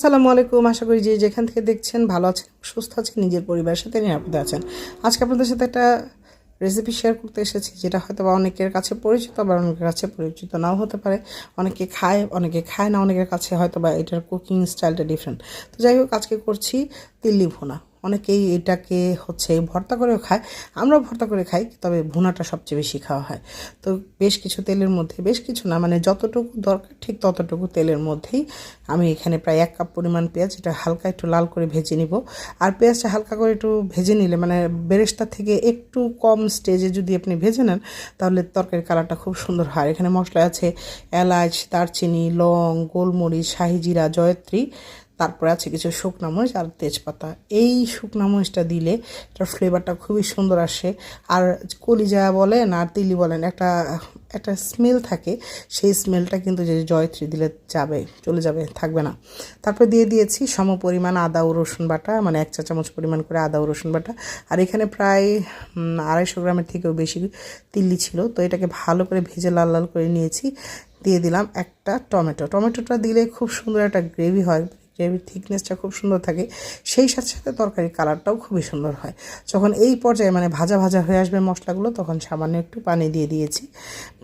আসসালামু আলাইকুম, আশা করি যে যেখান থেকে দেখছেন ভালো আছেন, সুস্থ আছেন, নিজের পরিবারের সাথে নিরাপদে আছেন। আজকে আপনাদের সাথে একটা রেসিপি শেয়ার করতে এসেছি, যেটা হয়তো বা অনেকের কাছে পরিচিত বা অনেকের কাছে পরিচিত নাও হতে পারে। অনেকে খায় অনেকে খায় না, অনেকের কাছে হয়তো বা এটার কুকিং স্টাইলটা ডিফারেন্ট তো যাই হোক, আজকে করছি তিল্লি ভুনা অনেকেই এটাকে হচ্ছে ভর্তা করেও খায়, আমরাও ভর্তা করে খাই, তবে ভুনাটা সবচেয়ে বেশি খাওয়া হয়। তো বেশ কিছু তেলের মধ্যে, বেশ কিছু না মানে যতটুকু দরকার ঠিক ততটুকু তেলের মধ্যেই আমি এখানে প্রায় এক কাপ পরিমাণ পেঁয়াজ, এটা হালকা একটু লাল করে ভেজে নিব। আর পেঁয়াজটা হালকা করে একটু ভেজে নিলে মানে বেরেস্তা থেকে একটু কম স্টেজে যদি আপনি ভেজে নেন, তাহলে তরকারির কালারটা খুব সুন্দর হয়। এখানে মশলা আছে এলাচ, দারচিনি, লং, গোলমরিচ, শাহি জিরা, জয়ত্রী তারপরে আছে কিছু শুকনা মরিচ আর তেজপাতা। এই শুকনা মরিচটা দিলে এটার ফ্লেভারটা খুবই সুন্দর আসে। আর কলিজা বলেন আর তিলি বলেন, একটা একটা স্মেল থাকে, সেই স্মেলটা কিন্তু যে জয়ত্রী দিলে যাবে, চলে যাবে, থাকবে না। তারপরে দিয়ে দিয়েছি সম পরিমাণ আদা ও রসুন বাটা মানে এক চা চামচ পরিমাণ করে আদা ও রসুন বাটা। আর এখানে প্রায় আড়াইশো গ্রামের থেকেও বেশি তিল্লি ছিল। তো এটাকে ভালো করে ভেজে লাল লাল করে নিয়েছি। দিয়ে দিলাম একটা টমেটো। টমেটোটা দিলে খুব সুন্দর একটা গ্রেভি হয়। গ্রেভির থিকনেসটা খুব সুন্দর থাকে, সেই সাথে সাথে তরকারির কালারটাও খুবই সুন্দর হয়। যখন এই পর্যায়ে মানে ভাজা ভাজা হয়ে আসবে মশলাগুলো, তখন সামান্য একটু পানি দিয়ে দিয়েছি।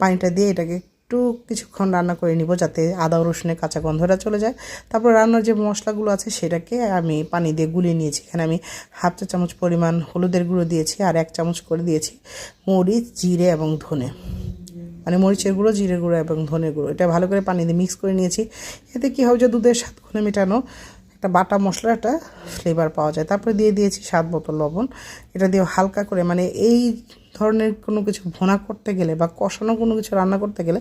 পানিটা দিয়ে এটাকে একটু কিছুক্ষণ রান্না করে নিব যাতে আদা, রসুনের কাঁচা গন্ধটা চলে যায়। তারপর রান্নার যে মশলাগুলো আছে, সেটাকে আমি পানি দিয়ে গুলিয়ে নিয়েছি। এখানে আমি হাফ চা চামচ পরিমাণ হলুদের গুঁড়ো দিয়েছি আর এক চামচ করে দিয়েছি মরিচ, জিরে এবং ধনে। মানে মরিচের গুঁড়ো, জিরের গুঁড়ো এবং ধনের গুঁড়ো। এটা ভালো করে পানি দিয়ে মিক্স করে নিয়েছি। এতে কী হবে? যে দুধের স্বাদ খুলে মেটানো। একটা বাটা মশলা, একটা ফ্লেভার পাওয়া যায়। তারপরে দিয়ে দিয়েছি স্বাদ বোতল লবণ। এটা দিয়ে হালকা করে মানে এই ধরনের কোনো কিছু ভোনা করতে গেলে বা কষানো কোনো কিছু রান্না করতে গেলে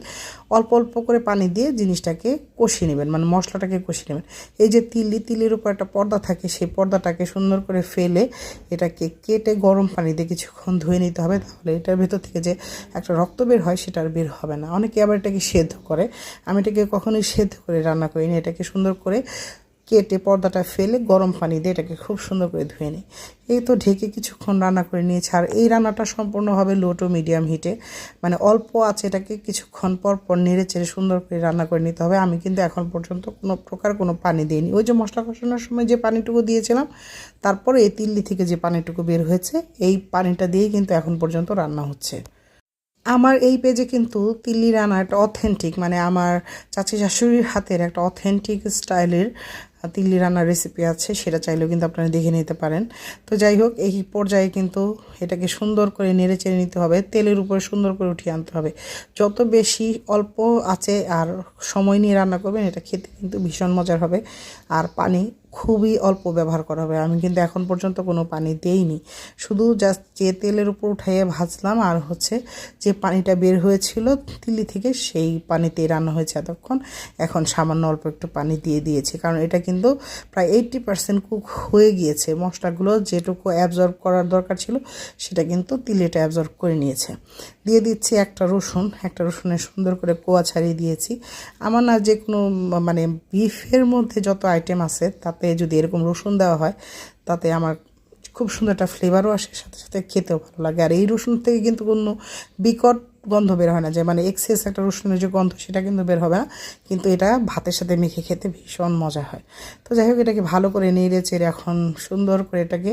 অল্প অল্প করে পানি দিয়ে জিনিসটাকে কষিয়ে নেবেন মানে মশলাটাকে কষিয়ে নেবেন। এই যে তিল্লি তিলির উপর একটা পর্দা থাকে, সেই পর্দাটাকে সুন্দর করে ফেলে এটাকে কেটে গরম পানি দিয়ে কিছুক্ষণ ধুয়ে নিতে হবে। তাহলে এটার ভেতর থেকে যে একটা রক্ত বের হয়, সেটা আর বের হবে না। অনেকে আবার এটাকে সেদ্ধ করে। আমি এটাকে কখনোই সেদ্ধ করে রান্না করিনি। এটাকে সুন্দর করে কেটে পর্দাটা ফেলে গরম পানি দিয়ে এটাকে খুব সুন্দর করে ধুয়ে নিই। এই তো ঢেকে কিছুক্ষণ রান্না করে নিয়েছি। আর এই রান্নাটা সম্পূর্ণ হবে লো টু মিডিয়াম হিটে মানে অল্প আছে এটাকে, কিছুক্ষণ পর পর নেড়ে চেড়ে সুন্দর করে রান্না করে নিতে হবে। আমি কিন্তু এখন পর্যন্ত কোনো প্রকার কোনো পানি দিইনি। ওই যে মশলা কষানোর সময় যে পানিটুকু দিয়েছিলাম, তারপরে এই তিল্লি থেকে যে পানিটুকু বের হয়েছে, এই পানিটা দিয়েই কিন্তু এখন পর্যন্ত রান্না হচ্ছে। আমার এই পেজে কিন্তু তিল্লি রান্না একটা অথেন্টিক মানে আমার চাচি শাশুড়ির হাতের একটা অথেন্টিক স্টাইলের তিল্লি রান্নার রেসিপি আছে, সেটা চাইলেও কিন্তু আপনারা দেখে নিতে পারেন। তো যাই হোক, এই পর্যায়ে কিন্তু এটাকে সুন্দর করে নেড়ে চেড়ে নিতে হবে, তেলের উপরে সুন্দর করে উঠিয়ে আনতে হবে। যত বেশি অল্প আছে আর সময় নিয়ে রান্না করবেন, এটা খেতে কিন্তু ভীষণ মজার হবে। আর পানি খুবই অল্প ব্যবহার করা হবে, আমি কিন্তু এখন পর্যন্ত কোনো পানি দেইনি। শুধু জাস্ট যে তেলের উপর উঠাইয়ে ভাজলাম, আর হচ্ছে যে পানিটা বের হয়েছিল তিলি থেকে, সেই পানিতেই রান্না হয়েছে এতক্ষণ। এখন সামান্য অল্প একটু পানি দিয়ে দিয়েছি, কারণ এটা প্রায় এইট্টি পার্সেন্ট কুক হয়ে গিয়েছে। মশলাগুলো যেটুকু অ্যাবজর্ব করার দরকার ছিল, সেটা কিন্তু তিলেটা অ্যাবজর্ব করে নিয়েছে। দিয়ে দিচ্ছি একটা রসুন, একটা রসুনের সুন্দর করে কোয়া ছাড়িয়ে দিয়েছি। আমার না যে কোনো মানে বিফের মধ্যে যত আইটেম আছে, তাতে যদি এরকম রসুন দেওয়া হয়, তাতে আমার খুব সুন্দর একটা ফ্লেভারও আসে, সাথে সাথে খেতেও ভালো লাগে। আর এই রসুন থেকে কিন্তু কোনো বিকট গন্ধ বের হয় না, যে মানে এক্সেস একটা রসুনের যে গন্ধ, সেটা কিন্তু বের হবে না। কিন্তু এটা ভাতের সাথে মেখে খেতে ভীষণ মজা হয়। তো যাই হোক, এটাকে ভালো করে নেড়ে চেড়ে এখন সুন্দর করে এটাকে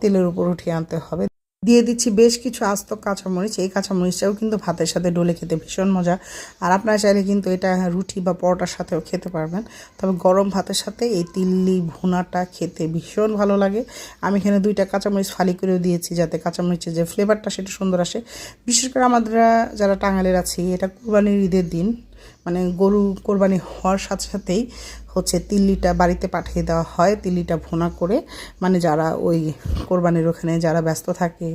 তেলের উপর উঠিয়ে আনতে হবে। দিয়ে দিচ্ছি বেশ কিছু আস্ত কাঁচামরিচ। এই কাঁচামরিচটাও কিন্তু ভাতের সাথে ডলে খেতে ভীষণ মজা। আর আপনারা চাইলে কিন্তু এটা রুটি বা পরোটার সাথেও খেতে পারবেন। তবে গরম ভাতের সাথে এই তিল্লি ভুনাটা খেতে ভীষণ ভালো লাগে। আমি এখানে দুইটা কাঁচামরিচ ফালি করেও দিয়েছি যাতে কাঁচামরিচের যে ফ্লেভারটা সেটা সুন্দর আসে। বিশেষ করে আমাদের যারা টাঙালের আছি, এটা কুরবানির ঈদের দিন মানে গরু কোরবানি হওয়ার সাথে সাথেই হচ্ছে তিল্লিটা বাড়িতে পাঠিয়ে দেওয়া হয় তিল্লিটা ভোনা করে। মানে যারা ওই কোরবানির ওখানে যারা ব্যস্ত থাকে,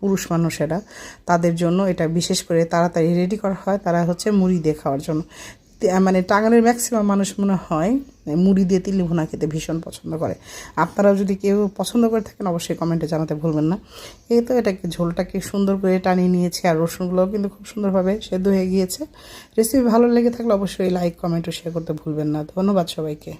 পুরুষ মানুষেরা, তাদের জন্য এটা বিশেষ করে তাড়াতাড়ি রেডি করা হয়। তারা হচ্ছে মুড়ি দিয়ে খাওয়ার জন্য। মানে টাঙ্গালের ম্যাক্সিমাম মানুষ মনে হয় মুড়ি দিয়ে তিল ভুনা খেতে ভীষণ পছন্দ করে। আপনারাও যদি কেউ পছন্দ করে থাকেন, অবশ্যই কমেন্টে জানাতে ভুলবেন না। এই তো এটাকে ঝোলটাকে সুন্দর করে টানিয়ে নিয়েছে, আর রসুনগুলোও কিন্তু খুব সুন্দরভাবে সেদ্ধ হয়ে গিয়েছে। রেসিপি ভালো লেগে থাকলে অবশ্যই লাইক কমেন্ট ও শেয়ার করতে ভুলবেন না। ধন্যবাদ সবাইকে।